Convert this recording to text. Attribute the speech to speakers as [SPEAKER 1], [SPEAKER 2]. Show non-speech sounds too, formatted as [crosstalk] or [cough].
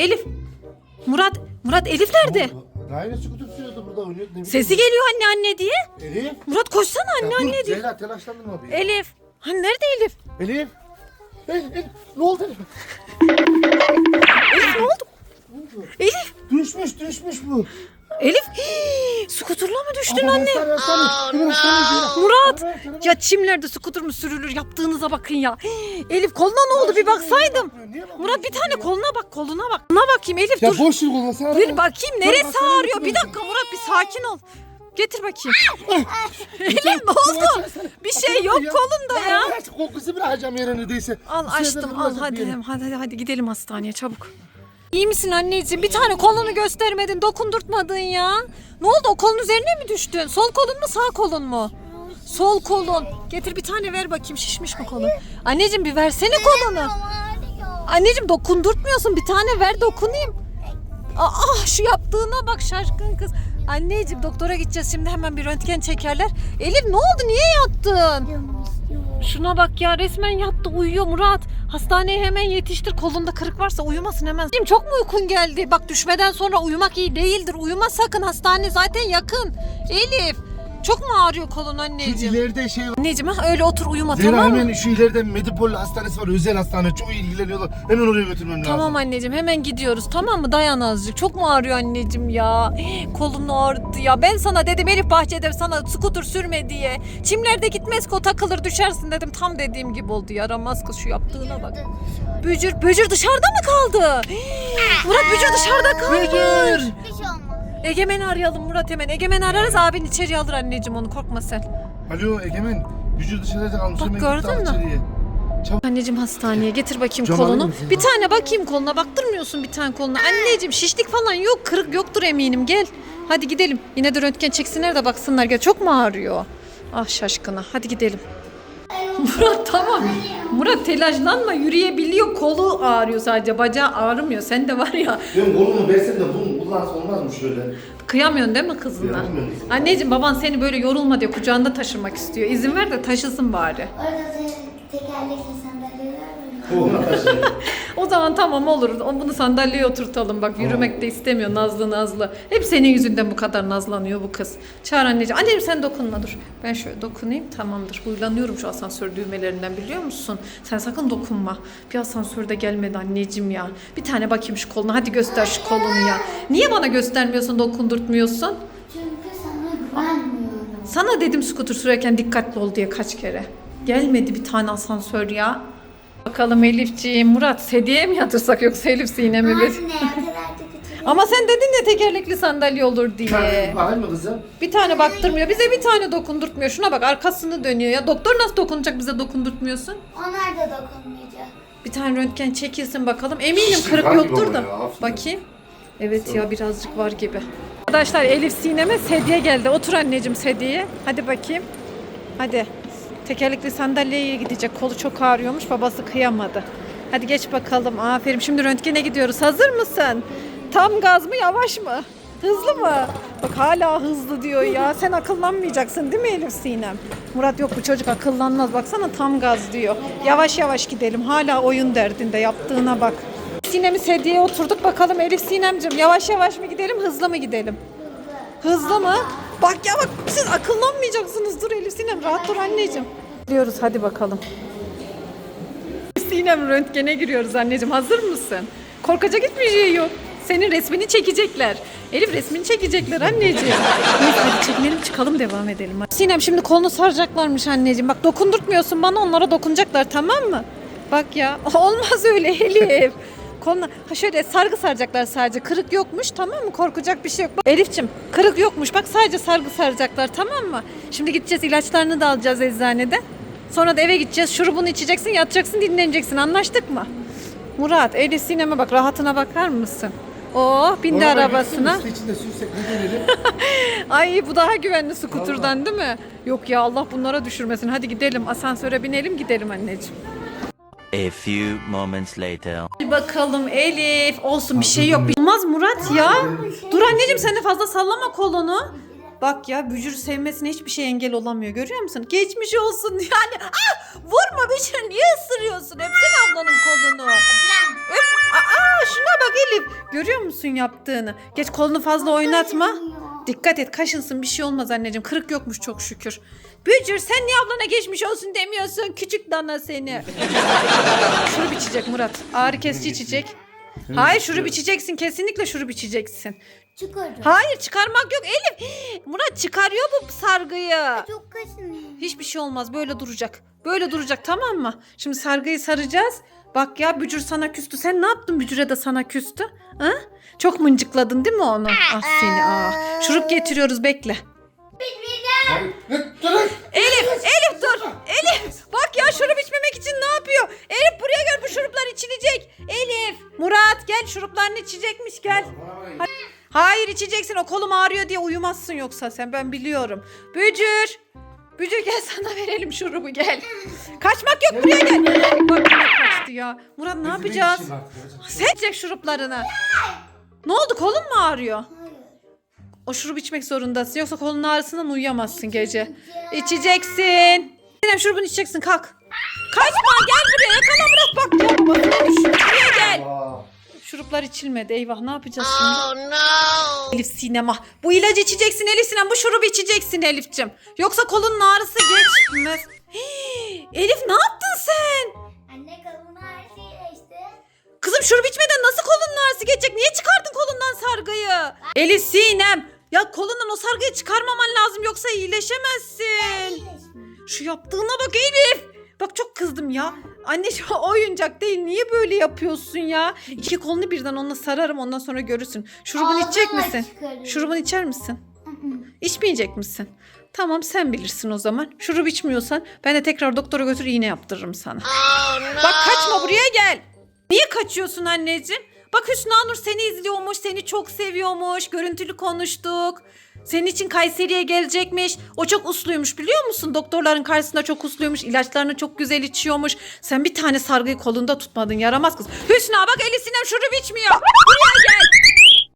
[SPEAKER 1] Elif. Murat. Murat Elif nerede?
[SPEAKER 2] Rayna skuter sürüyordu burada. Ne bileyim.
[SPEAKER 1] Sesi geliyor anne anne diye.
[SPEAKER 2] Elif.
[SPEAKER 1] Murat koşsana anne
[SPEAKER 2] Ya dur,
[SPEAKER 1] anne diye.
[SPEAKER 2] Zehra telaşlandırma beni.
[SPEAKER 1] Elif. Hani nerede Elif?
[SPEAKER 2] Elif. Elif, Elif. Ne oldu Elif?
[SPEAKER 1] Elif ne oldu? Elif.
[SPEAKER 2] Düşmüş düşmüş bu.
[SPEAKER 1] Elif. Hii, skuturla mı düştün
[SPEAKER 2] Ama
[SPEAKER 1] anne?
[SPEAKER 2] Zehra.
[SPEAKER 1] Murat. Ya çimlerde skutur mu sürülür? Yaptığınıza bakın ya. Hii, Elif koluna ne oldu bir baksaydım. Murat bir tane koluna bak koluna bak. Koluna bakayım Elif
[SPEAKER 2] Ya
[SPEAKER 1] dur.
[SPEAKER 2] boş ver kolunu sen.
[SPEAKER 1] Bir bakayım neresi
[SPEAKER 2] hastaneye
[SPEAKER 1] ağrıyor? Bir dakika Murat bir sakin ol. Getir bakayım. [laughs] Elif ne oldu? Bir şey yok kolunda ya.
[SPEAKER 2] Ben kokusu bırakacağım yere neredeyse.
[SPEAKER 1] Al açtım al hadi hadi hadi, hadi gidelim hastaneye çabuk. İyi misin anneciğim? Bir tane kolunu göstermedin, dokundurtmadın ya. Ne oldu? O kolun üzerine mi düştün? Sol kolun mu, sağ kolun mu? Sol kolun. Getir bir tane ver bakayım. Şişmiş mi kolun? Anneciğim bir versene kolunu. Anneciğim dokundurtmuyorsun. Bir tane ver dokunayım. Aa şu yaptığına bak şaşkın kız. Anneciğim doktora gideceğiz şimdi hemen bir röntgen çekerler. Elif ne oldu? Niye yattın? Şuna bak ya resmen yattı uyuyor Murat. Hastaneye hemen yetiştir kolunda kırık varsa uyumasın hemen. Elif, Çok mu uykun geldi? Bak düşmeden sonra uyumak iyi değildir. Uyuma sakın hastane zaten yakın. Elif çok mu ağrıyor kolun
[SPEAKER 2] Şu
[SPEAKER 1] anneciğim?
[SPEAKER 2] ileride şey var.
[SPEAKER 1] Anneciğim ha öyle otur uyuma
[SPEAKER 2] Zehra
[SPEAKER 1] tamam mı?
[SPEAKER 2] hemen şu ileride Medipol hastanesi var. Özel hastane. Çok ilgileniyorlar. Hemen oraya götürmem lazım.
[SPEAKER 1] Tamam anneciğim hemen gidiyoruz tamam mı? Dayan azıcık. Çok mu ağrıyor anneciğim ya? Kolun ağrıdı ya. Ben sana dedim Elif bahçede sana skuter sürme diye. Çimlerde gitmez ko takılır düşersin dedim. Tam dediğim gibi oldu. Yaramaz kız şu yaptığına bak. Bücür, Bücür dışarıda mı kaldı? Murat Bücür dışarıda kalmış.
[SPEAKER 2] Bücür.
[SPEAKER 3] Bir şey olmaz.
[SPEAKER 1] Egemen'i arayalım Murat hemen. Egemen ararız abin içeri alır anneciğim onu korkma sen.
[SPEAKER 2] Alo Egemen. Vücudu dışarıda kalmış.
[SPEAKER 1] Bak, gördün mü?
[SPEAKER 2] içeriye.
[SPEAKER 1] Anneciğim hastaneye getir bakayım
[SPEAKER 2] Cam
[SPEAKER 1] kolunu. Bir tane bakayım koluna. Baktırmıyorsun bir tane koluna. Anneciğim şişlik falan yok. Kırık yoktur eminim. Gel. Hadi gidelim. Yine de röntgen çeksinler de baksınlar. Gel. Çok mu ağrıyor? Ah şaşkına. Hadi gidelim. Murat tamam. Murat telaşlanma. Yürüyebiliyor. Kolu ağrıyor sadece. Bacağı ağrımıyor. Sen de var ya.
[SPEAKER 2] Ben kolumu versem de bunu kullansa olmaz mı şöyle?
[SPEAKER 1] Kıyamıyorsun değil mi kızına?
[SPEAKER 2] Kıyamıyorum.
[SPEAKER 1] Anneciğim baban seni böyle yorulma diye kucağında taşımak istiyor. İzin ver de taşısın bari.
[SPEAKER 3] Orada senin tekerlekli sandalyeler [laughs]
[SPEAKER 1] O zaman tamam olur. Bunu sandalyeye oturtalım. Bak yürümek de istemiyor Nazlı Nazlı. Hep senin yüzünden bu kadar nazlanıyor bu kız. Çağır anneciğim. Anneciğim sen dokunma dur. Ben şöyle dokunayım tamamdır. Huylanıyorum şu asansör düğmelerinden biliyor musun? Sen sakın dokunma. Bir asansörde gelmedi anneciğim ya. Bir tane bakayım şu koluna. Hadi göster şu kolunu ya. Niye bana göstermiyorsun dokundurtmuyorsun?
[SPEAKER 3] Çünkü sana güvenmiyorum.
[SPEAKER 1] Sana dedim skuter sürerken dikkatli ol diye kaç kere. Gelmedi bir tane asansör ya. Bakalım Elifciğim, Murat sediye mi yatırsak yoksa Elif sine mi?
[SPEAKER 3] Anne.
[SPEAKER 1] Ama sen dedin ya tekerlekli sandalye olur diye.
[SPEAKER 2] Bakayım mı kızım?
[SPEAKER 1] Bir tane baktırmıyor. Bize bir tane dokundurtmuyor. Şuna bak arkasını dönüyor ya. Doktor nasıl dokunacak bize dokundurtmuyorsun?
[SPEAKER 3] Onlar da dokunmayacak.
[SPEAKER 1] Bir tane röntgen çekilsin bakalım. Eminim kırık
[SPEAKER 2] gibi
[SPEAKER 1] yoktur
[SPEAKER 2] ama
[SPEAKER 1] da.
[SPEAKER 2] ya.
[SPEAKER 1] Bakayım. Evet ya birazcık var gibi. Arkadaşlar Elif Sinem'e sedye geldi. Otur anneciğim sedyeye. Hadi bakayım. Hadi. Tekerlekli sandalyeye gidecek. Kolu çok ağrıyormuş. Babası kıyamadı. Hadi geç bakalım. Aferin. Şimdi röntgene gidiyoruz. Hazır mısın? Tam gaz mı yavaş mı? Hızlı mı? Bak hala hızlı diyor ya. Sen akıllanmayacaksın değil mi Elif Sinem? Murat yok bu çocuk akıllanmaz. Baksana tam gaz diyor. Yavaş yavaş gidelim. Hala oyun derdinde. Yaptığına bak. Sinem'i sedyeye oturduk. Bakalım Elif Sinem'cim yavaş yavaş mı gidelim hızlı mı gidelim? Hızlı mı? Bak ya bak siz akıllanmayacaksınız. Dur Elif Sinem rahat dur anneciğim. Gidiyoruz hadi bakalım. Sinem röntgene giriyoruz anneciğim. Hazır mısın? Korkacak hiçbir şey yok. Senin resmini çekecekler. Elif resmini çekecekler anneciğim. Hadi çekinelim çıkalım devam edelim. Sinem şimdi kolunu saracaklarmış anneciğim. Bak dokundurtmuyorsun bana onlara dokunacaklar tamam mı? Bak ya [laughs] olmaz öyle Elif. Koluna ha şöyle sargı saracaklar sadece. Kırık yokmuş tamam mı? Korkacak bir şey yok. Bak, Elifçim kırık yokmuş. Bak sadece sargı saracaklar tamam mı? Şimdi gideceğiz ilaçlarını da alacağız eczanede. Sonra da eve gideceğiz. Şurubunu içeceksin, yatacaksın, dinleneceksin. Anlaştık mı? Murat, Elif Sinem'e bak rahatına bakar mısın? Oh bindi
[SPEAKER 2] Araba
[SPEAKER 1] arabasına.
[SPEAKER 2] üstü içinde sürsek ne dönelim? [laughs]
[SPEAKER 1] Ay bu daha güvenli skuturdan değil mi? Yok ya Allah bunlara düşürmesin. Hadi gidelim asansöre binelim gidelim anneciğim.
[SPEAKER 4] A few moments later.
[SPEAKER 1] Hadi bakalım Elif. Olsun bir şey yok. Olmaz Murat ya. Dur anneciğim sen de fazla sallama kolunu. Bak ya bücür sevmesine hiçbir şey engel olamıyor. Görüyor musun? Geçmiş olsun [laughs] yani. Ah vurma bücür niye ısırıyorsun? Öpsene ablanın kolunu. Öp. Aa şuna bak Elif. Görüyor musun yaptığını? Geç kolunu fazla oynatma. Dikkat et kaşınsın bir şey olmaz anneciğim. Kırık yokmuş çok şükür. Bücür sen niye ablana geçmiş olsun demiyorsun? Küçük dana seni. [laughs] şurup içecek Murat. Ağrı kesici içecek. Hayır şurup içeceksin. Kesinlikle şurup içeceksin.
[SPEAKER 3] Çıkarım.
[SPEAKER 1] Hayır çıkarmak yok Elif. Murat çıkarıyor bu sargıyı.
[SPEAKER 3] Çok kaşınıyor.
[SPEAKER 1] Hiçbir şey olmaz. Böyle duracak. Böyle duracak tamam mı? Şimdi sargıyı saracağız. Bak ya Bücür sana küstü. Sen ne yaptın Bücür'e de sana küstü? Ha? Çok mıncıkladın değil mi onu? Ah seni ah. Şurup getiriyoruz bekle.
[SPEAKER 2] Hayır. Ne? Durun.
[SPEAKER 1] Elif, Elif dur. Elif bak ya şurup içmemek için ne yapıyor? Elif buraya gel bu şuruplar içilecek. Elif, Murat gel şuruplarını içecekmiş gel. Hayır içeceksin o kolum ağrıyor diye uyumazsın yoksa sen ben biliyorum. Bücür. Bücür gel sana verelim şurubu gel. Kaçmak yok buraya gel. Bak kaçtı ya. Murat ne yapacağız? Sen içecek şuruplarını. Ne oldu kolun mu ağrıyor? O şurup içmek zorundasın. Yoksa kolun ağrısından uyuyamazsın gece. İçeceksin. Sinem şurubunu içeceksin kalk. Kaçma gel buraya yakala Murat bak ya babasına. Buraya gel. Şuruplar içilmedi eyvah ne yapacağız şimdi? Elif Sinema. Bu ilacı içeceksin Elif Sinem bu şurubu içeceksin Elif'cim. Yoksa kolunun ağrısı geçmez. Hii, Elif ne yaptın sen?
[SPEAKER 3] Anne kalın ağrısıyla işte.
[SPEAKER 1] Kızım şurup içmeden nasıl kolunun ağrısı geçecek? Niye çıkardın kolundan sargıyı? Elif Sinem. Ya kolundan o sargıyı çıkarmaman lazım yoksa iyileşemezsin. Şu yaptığına bak Elif. Bak çok kızdım ya. Anneciğim [laughs] o oyuncak değil. Niye böyle yapıyorsun ya? İki kolunu birden onunla sararım ondan sonra görürsün. Şurubunu içecek
[SPEAKER 3] Ağzımla
[SPEAKER 1] misin?
[SPEAKER 3] çıkarıyorum.
[SPEAKER 1] Şurubunu içer misin? İçmeyecek misin? Tamam sen bilirsin o zaman. Şurup içmiyorsan ben de tekrar doktora götür iğne yaptırırım sana. Bak kaçma buraya gel. Niye kaçıyorsun anneciğim? Bak Hüsnü Nur seni izliyormuş, seni çok seviyormuş. Görüntülü konuştuk. Senin için Kayseri'ye gelecekmiş. O çok usluymuş biliyor musun? Doktorların karşısında çok usluymuş. ilaçlarını çok güzel içiyormuş. Sen bir tane sargıyı kolunda tutmadın yaramaz kız. Hüsnü bak Elif Sinem şurup içmiyor. Buraya gel.